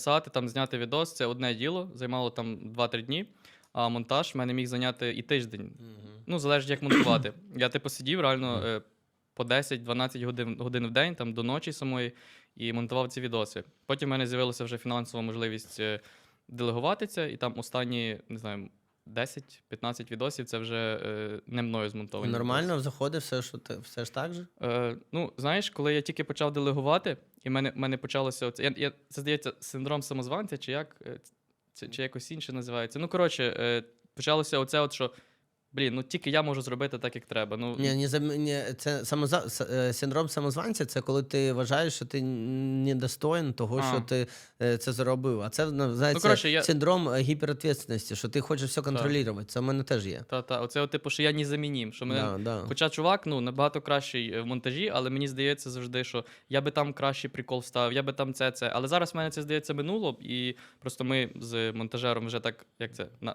Записати, там зняти відос це одне діло, займало там 2-3 дні, а монтаж в мене міг зайняти і тиждень. Ну, залежить, як монтувати. Я типу сидів реально е, по 10-12 годин, годин в день, там до ночі самої, і монтував ці відоси. Потім в мене з'явилася вже фінансова можливість е, делегувати це, і там останні, не знаю, 10-15 відосів це вже е, не мною змонтовані. Нормально заходить все, що ти все ж так же? Е, ну, знаєш, коли я тільки почав делегувати, і в мене, мене почалося оце. Я, я, це здається, синдром самозванця, чи як це, чи якось інше називається. Ну, коротше, е, почалося оце, от, що блін, ну тільки я можу зробити так, як треба. Ну, Ні, ні, зам- ні, це самоза... с- е, синдром самозванця це коли ти вважаєш, що ти недостоин того, А. що ти е, це зробив. А це називається коротше, я- синдром е, гіперответственності, що ти хочеш все контролювати. Це в мене теж є. Та, та, оце, от, типу, що я незамінім. Що мене... Да, да. Хоча чувак ну, набагато кращий е, в монтажі, але мені здається завжди, що я би там кращий прикол вставив, я би там це, це. Але зараз в мене це здається минуло, і просто ми з монтажером вже так, як це, на,